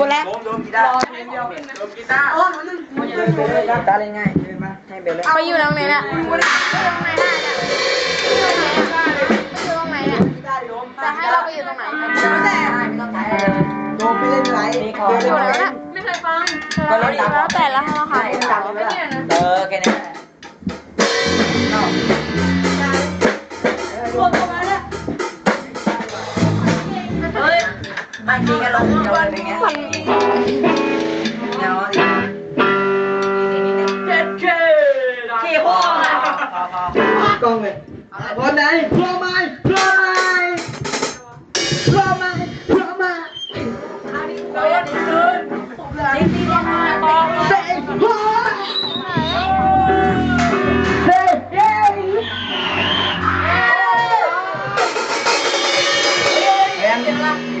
คนแรกโดมโดมกีตาร์โดมกีตาร์ตาเลยง่ายให้เบลเลยไปอยู่ตรงไหนเนี่ยอยู่ตรงไหนน่ะเนี่ยอยู่ตรงไหนเนี่ยจะให้เราไปอยู่ตรงไหนโดมไม่เล่นไรนี่ขออยู่แล้วน่ะก็เล่นตามแล้วแต่ละธนาคารตามไม่ได้เออแค่นี้เไม่จริงกันลงเดียวเลยเป็นไงเงาดิเจ็ดเคขี่พ่อมากล้องเลยพร้อมไหนพร้อมไหมพร้อมไหมพร้อมไหมพร้อมไหมเดินเดินนี่นี่นี่มองเลยเซ่พ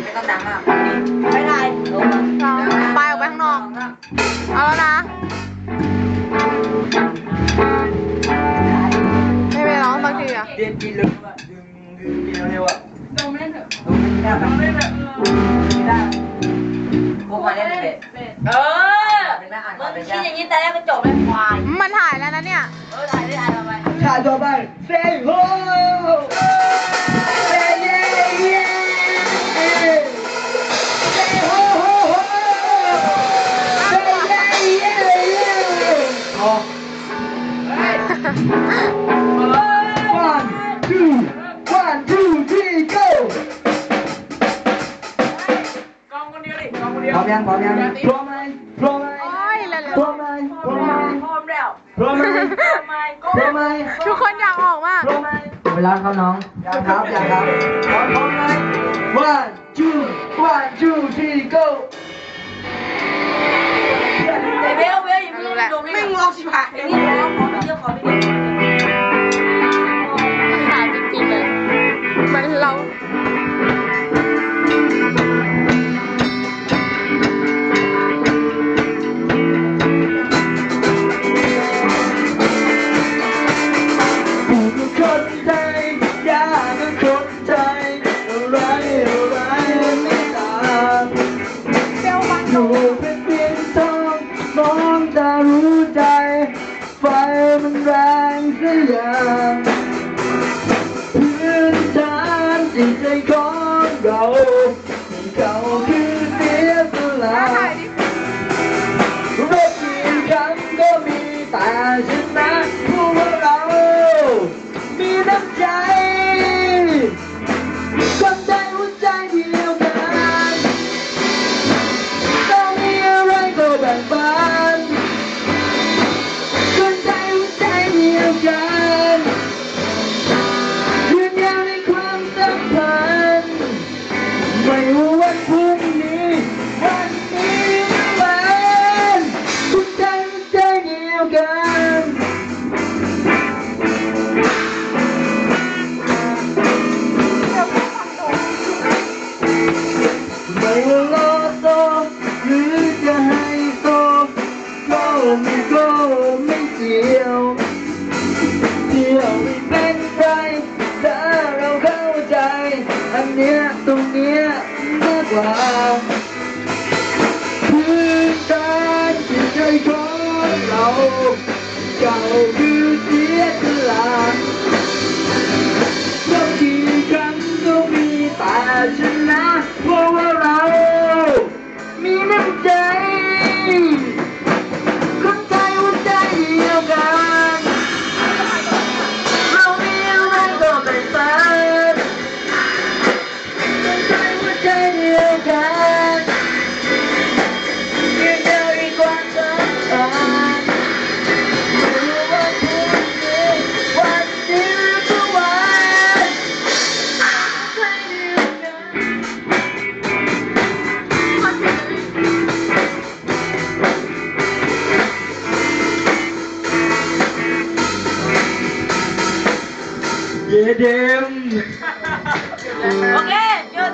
ไม่ต้องดังมากไม่ได้ลงไปออกไปข้างนอก เอาแล้วนะไม่ไปร้องสักทีอะเรียนกินลึกอะดึงดึงกินเร็วอะลงเล่นเถอะลงเล่นได้ไหมไม่ได้พวกมาเล่นเบ็ดเออเป็นแม่อ่านมึก่องนเป็นคิดยากอย่างนี้แต่แรกก็จบเลยควายมันถ่ายแล้วนะเนี่ย เออถ่ายได้ถ่ายทำไมชาตัวไปเซ่โฮ มยังพร้อมยังพร้อมไหมพร้อมไหมโอ้ยเร็วพร้อมไหมพร้อมไหมพร้อมแล้วพร้อมไหมทำไมก็พร้อมไหมๆทุกคนอยากออกมากพร้อมไหมเวลาครับน้องยังครับยังครับพร้อมพร้อมไหม one two one two three นใจ ยากคนใจอะไรอะไรไม่ตามเปลวบางอยู่เป็นเพียงต้องมองตารู้ใจ ไฟมันแรงเสียอย่างพื้นฐานจิตใจของเราที่เขาคือเสียสละถ่าดิรบกี่ครั้งก็มีแต่ชนะ พว เยดม โอเคหยุด